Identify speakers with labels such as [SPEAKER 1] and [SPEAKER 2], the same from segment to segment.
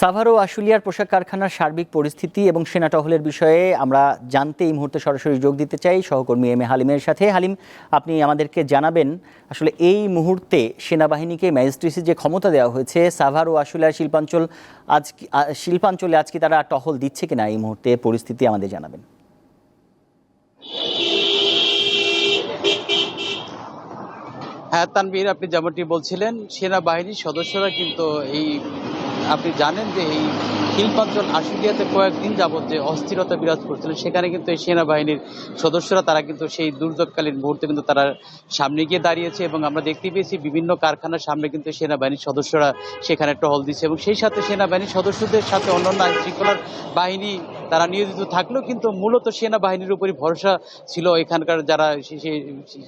[SPEAKER 1] সাভার ও আশুলিয়ার পোশাক কারখানার সার্বিক পরিস্থিতি এবং সেনা টহলের বিষয়ে আমরা জানতে এই মুহূর্তে সরাসরি যোগ দিতে চাই সহকর্মী এম এ হালিমের সাথে। হালিম, আপনি আমাদেরকে জানাবেন, আসলে এই মুহূর্তে সেনাবাহিনীকে ম্যাজিস্ট্রেসি যে ক্ষমতা দেওয়া হয়েছে, সাভার ও আশুলিয়ার শিল্পাঞ্চল আজ শিল্পাঞ্চলে আজকে তারা টহল দিচ্ছে কিনা এই মুহূর্তে পরিস্থিতি আমাদের জানাবেন।
[SPEAKER 2] হ্যাঁ তানভীর, আপনি যেমনটি বলছিলেন, সেনাবাহিনীর সদস্যরা কিন্তু এই আপনি জানেন যে এই শিল্পাঞ্চল আশুলিয়াতে কয়েকদিন যাবত যে অস্থিরতা বিরাজ করছিল, সেখানে কিন্তু এই সেনাবাহিনীর সদস্যরা, তারা কিন্তু সেই দুর্যোগকালীন মুহূর্তে কিন্তু তারা সামনে গিয়ে দাঁড়িয়েছে এবং আমরা দেখতে পেয়েছি বিভিন্ন কারখানার সামনে কিন্তু সেনাবাহিনীর সদস্যরা সেখানে টহল দিচ্ছে এবং সেই সাথে সেনাবাহিনীর সদস্যদের সাথে অন্যান্য আইন শৃঙ্খলার বাহিনী তারা নিয়োজিত থাকলেও কিন্তু মূলত সেনাবাহিনীর উপরই ভরসা ছিল এখানকার যারা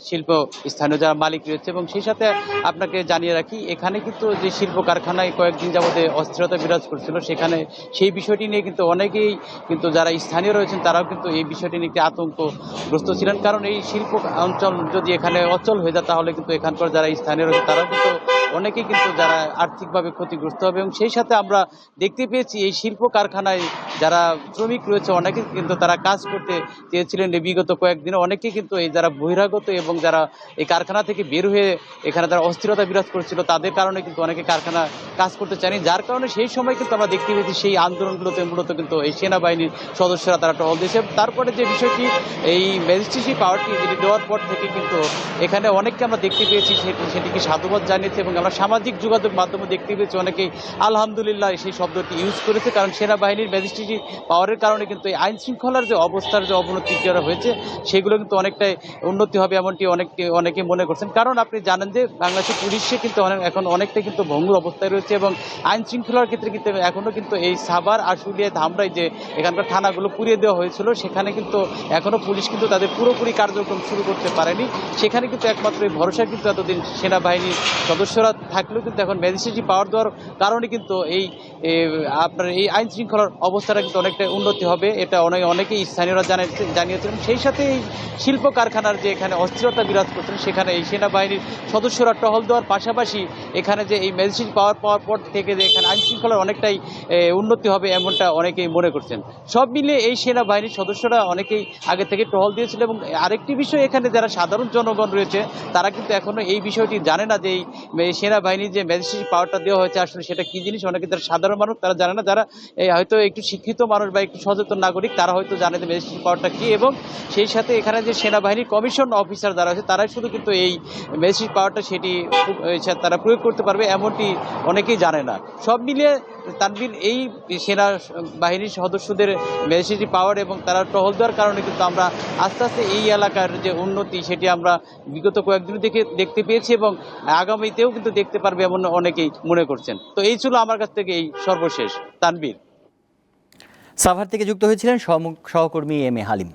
[SPEAKER 2] শিল্প স্থানীয় যারা মালিক রয়েছে। এবং সেই সাথে আপনাকে জানিয়ে রাখি, এখানে কিন্তু যে শিল্প কারখানায় কয়েকদিন যাবতে অস্থিরতা বিরাজ করছিল, সেখানে সেই বিষয়টি নিয়ে কিন্তু অনেকেই কিন্তু যারা স্থানীয় রয়েছেন, তারাও কিন্তু এই বিষয়টি নিয়ে একটি আতঙ্কগ্রস্ত ছিলেন। কারণ এই শিল্প অঞ্চল যদি এখানে অচল হয়ে যায়, তাহলে কিন্তু এখানকার যারা স্থানীয় রয়েছে, তারাও কিন্তু অনেকেই কিন্তু যারা আর্থিকভাবে ক্ষতিগ্রস্ত হবে এবং সেই সাথে আমরা দেখতে পেয়েছি এই শিল্প কারখানায় যারা শ্রমিক রয়েছে অনেকে কিন্তু তারা কাজ করতে চেয়েছিলেন বিগত কয়েকদিনে। অনেকে কিন্তু এই যারা বহিরাগত এবং যারা এই কারখানা থেকে বের হয়ে এখানে যারা অস্থিরতা বিরাজ করছিল, তাদের কারণে কিন্তু অনেকে কারখানা কাজ করতে চায়নি। যার কারণে সেই সময় কিন্তু আমরা দেখতে পেয়েছি সেই আন্দোলনগুলোতে মূলত কিন্তু এই সেনাবাহিনীর সদস্যরা তারা টল দিয়েছে। তারপরে যে বিষয়টি, এই ম্যাজিস্ট্রেসি পাওয়ারটি যেটি দেওয়ার পর থেকে কিন্তু এখানে অনেককে আমরা দেখতে পেয়েছি সেটি সেটিকে সাধুবাদ জানিয়েছে এবং আমরা সামাজিক যোগাযোগ মাধ্যমে দেখতে পেয়েছি। অনেকেই আলহামদুলিল্লাহ সেই শব্দটি ইউজ করেছে, কারণ সেনাবাহিনীর ম্যাজিস্ট্রেসি পাওয়ারের কারণে কিন্তু এই আইন শৃঙ্খলার যে অবস্থার যে অবনতি যারা হয়েছে, সেগুলো কিন্তু অনেকটাই উন্নতি হবে এমনটি অনেকটি অনেকে মনে করছেন। কারণ আপনি জানেন যে বাংলাদেশের পুলিশে কিন্তু অনেক, এখন অনেকটা কিন্তু ভঙ্গুর অবস্থায় রয়েছে এবং আইন শৃঙ্খলার ক্ষেত্রে কিন্তু এখনও কিন্তু এই সাভার, আশুলিয়া, ধামরাই যে এখানকার থানাগুলো পুড়িয়ে দেওয়া হয়েছিল, সেখানে কিন্তু এখনও পুলিশ কিন্তু তাদের পুরোপুরি কার্যক্রম শুরু করতে পারেনি। সেখানে কিন্তু একমাত্র এই ভরসা কিন্তু এতদিন সেনাবাহিনীর সদস্যরা থাকলেও কিন্তু এখন ম্যাজিস্ট্রেসি পাওয়ার দেওয়ার কারণে কিন্তু এই আপনার এই আইন শৃঙ্খলার অবস্থাটা কিন্তু অনেকটা উন্নতি হবে, এটা অনেক, অনেকেই স্থানীয়রা জানিয়েছে জানিয়েছেন সেই সাথে এই শিল্প কারখানার যে এখানে অস্থিরতা বিরাজ করছেন, সেখানে এই সেনাবাহিনীর সদস্যরা টহল দেওয়ার পাশাপাশি এখানে যে এই ম্যাজিস্ট্রেট পাওয়ার পাওয়ার পর থেকে যে এখানে আইন শৃঙ্খলার অনেকটাই উন্নতি হবে এমনটা অনেকেই মনে করছেন। সব মিলিয়ে এই সেনাবাহিনীর সদস্যরা অনেকেই আগে থেকে টহল দিয়েছিল এবং আরেকটি বিষয় এখানে যারা সাধারণ জনগণ রয়েছে, তারা কিন্তু এখনও এই বিষয়টি জানে না যে এই সেনাবাহিনীর যে ম্যাজিস্ট্রেট পাওয়ারটা দেওয়া হয়েছে, আসলে সেটা কি জিনিস? অনেকে যারা সাধারণ মানুষ, তারা জানে না যারা হয়তো একটু শিক্ষিত মানুষ বা একটু সচেতন নাগরিক, তারা হয়তো জানে যে ম্যাজিস্ট্রেট পাওয়ারটা কী এবং সেই সাথে এখানে যে সেনাবাহিনীর কমিশন অফিসার যারা আছে, তারাই শুধু কিন্তু এই ম্যাজিস্ট্রেট পাওয়ারটা সেটি তারা প্রয়োগ করতে পারবে এমনটি অনেকেই জানে না। সব মিলিয়ে তানবির এই সেনা বাহিনীর সদস্যদের ম্যাজিস্ট্রেটি পাওয়ার এবং তারা টহল দেওয়ার কারণে কিন্তু আমরা আস্তে আস্তে এই এলাকার যে উন্নতি সেটি আমরা বিগত কয়েকদিন দেখে দেখতে পেয়েছি এবং আগামীতেও কিন্তু দেখতে পারবে এমন অনেকেই মনে করছেন। তো এই ছিল আমার কাছ থেকে এই সর্বশেষ তানবীর
[SPEAKER 1] সাভার থেকে যুক্ত হয়েছিলেন সহকর্মী এম এ হালিম।